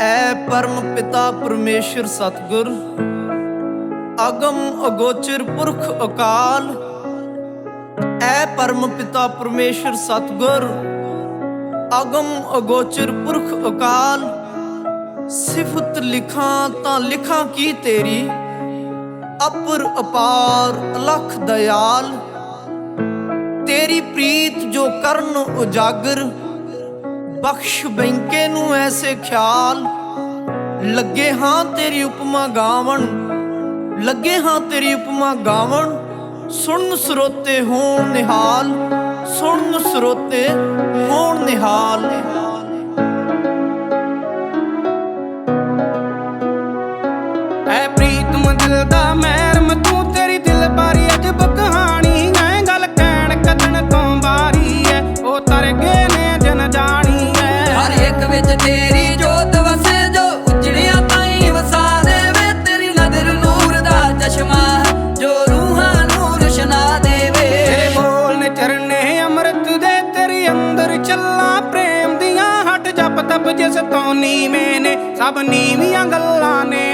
ਐ ਪਰਮ ਪਿਤਾ ਪਰਮੇਸ਼ਰ ਸਤਗੁਰ, ਅਗਮ ਅਗੋਚਰ ਪੁਰਖ ਅਕਾਲ। ਐ ਪਰਮ ਪਿਤਾ ਪਰਮੇਸ਼ਰ ਸਤਗੁਰ, ਅਗਮ ਅਗੋਚਰ ਪੁਰਖ ਅਕਾਲ। ਸਿਫਤ ਲਿਖਾਂ ਤਾਂ ਲਿਖਾਂ ਕੀ ਤੇਰੀ, ਅਪਰ ਅਪਾਰ ਅਲਖ ਦਇਆਲ। ਤੇਰੀ ਪ੍ਰੀਤ ਜੋ ਕਰਨ ਉਜਾਗਰ ਬਖਸ਼ ਬੈਂਕੇ ਨੂੰ ਐਸੇ ਖਿਆਲ। ਲੱਗੇ ਹਾਂ ਤੇਰੀ ਉਪਮਾ ਗਾਵਣ, ਲੱਗੇ ਹਾਂ ਤੇਰੀ ਉਪਮਾ ਗਾਵਣ। ਸੁਣ ਸਰੋਤੇ ਹੋਣ ਨਿਹਾਲ, ਸੁਣ ਸਰੋਤੇ ਹੋਣ ਨਿਹਾਲ। ਵਿੱਚ ਤੇਰੀ ਜੋਤ ਵਸੇ ਜੋ ਉਜੜਿਆ ਤਾਈ ਵਸਾ ਦੇਵੇ ਤੇਰੀ ਨਦਰ ਨੂਰ ਦਾ ਚਸ਼ਮਾ ਜੋ ਰੂਹਾਂ ਨੂੰ ਰੁਸ਼ਨਾ ਦੇਵੇ। ਤੇਰੇ ਬੋਲ ਨੇ ਚਰਨੇ ਅੰਮ੍ਰਿਤ ਦੇ, ਤੇਰੀ ਅੰਦਰ ਚੱਲਾਂ ਪ੍ਰੇਮ ਦੀਆਂ ਹਟ ਜਪ ਤਪ ਜਿਸ ਤੋਂ ਨੀਵੇਂ ਨੇ, ਸਭ ਨੀਵੀਆਂ ਗੱਲਾਂ ਨੇ।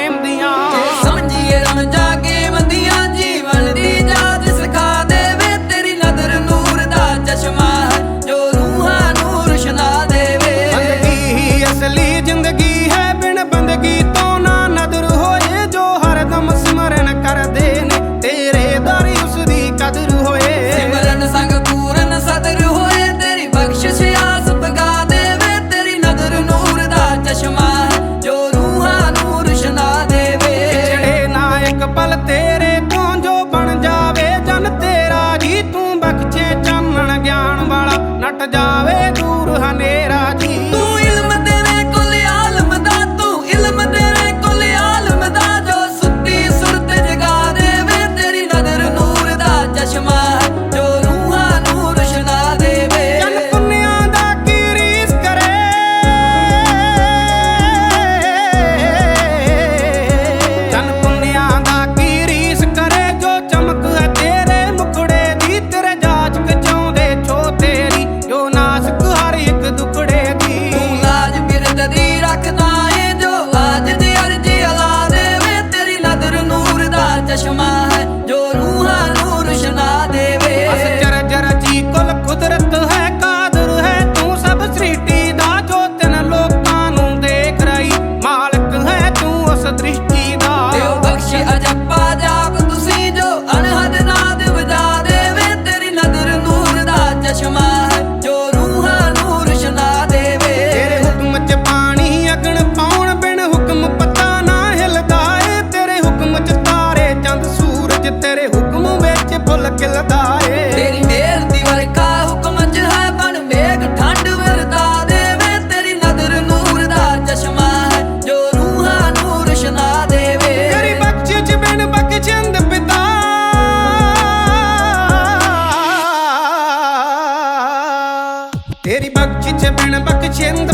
ਜਾਵੇ ਖਿਲਦਾ ਏ ਤੇਰੀ ਮੇਰ ਦੀ ਵਰਖਾ ਹੁਕਮ ਜਹਾ ਬਣ ਮੇਗ ਠੰਡ ਵਰਤਾ ਦੇ ਮੈਂ ਤੇਰੀ ਨਦਰ ਨੂਰ ਦਾ ਚਸ਼ਮਾ ਹੈ ਜੋ ਰੂਹਾਂ ਨੂੰ ਰਸ਼ਨਾ ਦੇਵੇ। ਤੇਰੀ ਬਖਸ਼ ਚ ਬਿਨ ਬਖਸ਼ੰਦ ਪਿਤਾ। ਤੇਰੀ ਬਖਸ਼ ਚ ਬਿਨ ਬਖਸ਼ੰਦ